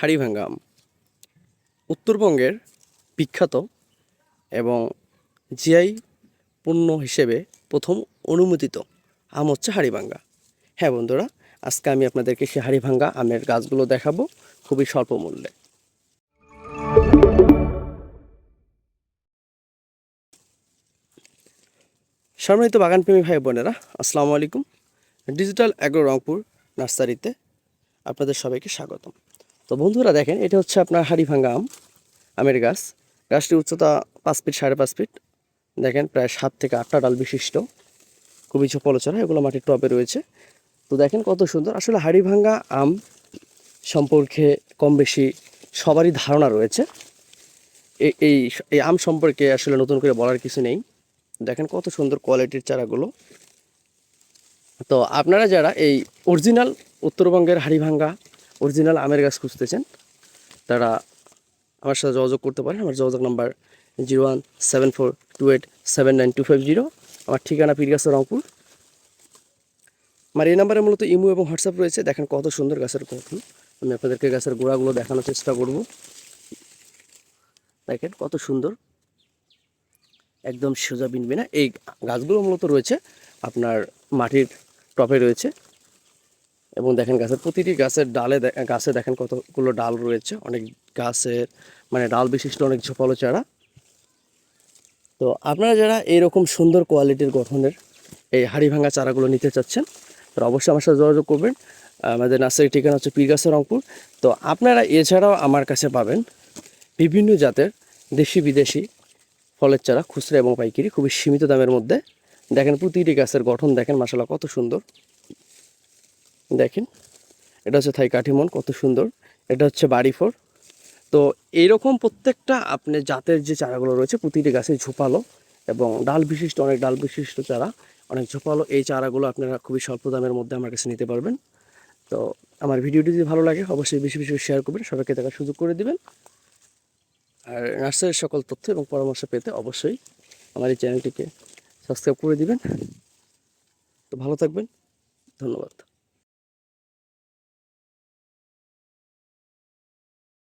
হাড়িভাঙ্গা আম উত্তরবঙ্গের বিখ্যাত এবং জিআই পণ্য হিসেবে প্রথম অনুমোদিত আম হচ্ছে হাড়িভাঙ্গা হ্যাঁ বন্ধুরা, আজকে আমি আপনাদেরকে সেই হাড়িভাঙ্গা আমের গাছগুলো দেখাবো খুবই স্বল্প মূল্যে। সম্মানিত বাগানপ্রেমী ভাই বোনেরা, আসসালামু আলাইকুম। ডিজিটাল অ্যাগ্রো রংপুর নার্সারিতে আপনাদের সবাইকে স্বাগতম। তো বন্ধুরা দেখেন, এটা হচ্ছে আপনার হাড়িভাঙ্গা আম, আমের গাছ। গাছটির উচ্চতা পাঁচ ফিট সাড়ে পাঁচ ফিট। দেখেন, প্রায় সাত থেকে আটটা ডাল বিশিষ্ট। খুবই ঝোপলচরা এগুলো মাটির টবে রয়েছে। তো দেখেন কত সুন্দর। আসলে হাড়িভাঙ্গা আম সম্পর্কে কম বেশি সবারই ধারণা রয়েছে। এই এই এই আম সম্পর্কে আসলে নতুন করে বলার কিছু নেই। দেখেন কত সুন্দর কোয়ালিটির চারাগুলো। তো আপনারা যারা এই অরিজিনাল উত্তরবঙ্গের হাড়িভাঙ্গা অরিজিনাল আমের গাছ খুঁজতেছেন, তারা আমার সাথে যোগাযোগ করতে পারেন। আমার যোগাযোগ number zero one seven four two eight seven nine two five zero. আমার ঠিকানা পীরগাছা রংপুর। আমার এই নাম্বারে মূলত ইমো এবং হোয়াটসঅ্যাপ রয়েছে। দেখেন কত সুন্দর গাছের গঠন আমি আপনাদেরকে গাছের গোড়াগুলো দেখানোর চেষ্টা করব। দেখেন কত সুন্দর। একদম সোজা বিনবে না এই গাছগুলো মূলত রয়েছে আপনার মাটির টপে রয়েছে। এবং দেখেন গাছের প্রতিটি গাছের ডালে গাছে দেখেন কতগুলো ডাল রয়েছে। অনেক গাছের মানে ডাল বিশিষ্ট অনেক ঝোপালো চারা। তো আপনারা যারা এইরকম সুন্দর কোয়ালিটির গঠনের এই হাড়ি ভাঙা চারাগুলো নিতে চাচ্ছেন, তারা অবশ্যই আমার সাথে যোগাযোগ করবেন। আমাদের নার্সারি ঠিকানা হচ্ছে পীরগাছা রংপুর। তো আপনারা এছাড়াও আমার কাছে পাবেন বিভিন্ন জাতের দেশি বিদেশি ফলের চারা, খুচরা এবং পাইকারি, খুবই সীমিত দামের মধ্যে। দেখেন প্রতিটি গাছের গঠন দেখেন মাসালা কত সুন্দর। দেখেন, এটা হচ্ছে থাই কাঠিমন, কত সুন্দর। এটা হচ্ছে বাড়ি ফোর তো এইরকম প্রত্যেকটা আপনি জাতের যে চারাগুলো রয়েছে, প্রতিটি গাছে ঝোপালো এবং ডাল বিশিষ্ট, অনেক ডাল বিশিষ্ট চারা, অনেক ঝোপালো, এই চারাগুলো আপনারা খুবই স্বল্প দামের মধ্যে আমার কাছে নিতে পারবেন। তো আমার ভিডিওটি যদি ভালো লাগে, অবশ্যই বেশি বেশি শেয়ার করবেন, সবাইকে দেখার সুযোগ করে দিবেন। আর নার্সারির সকল তথ্য এবং পরামর্শ পেতে অবশ্যই আমার এই চ্যানেলটিকে সাবস্ক্রাইব করে দিবেন। তো ভালো থাকবেন, ধন্যবাদ।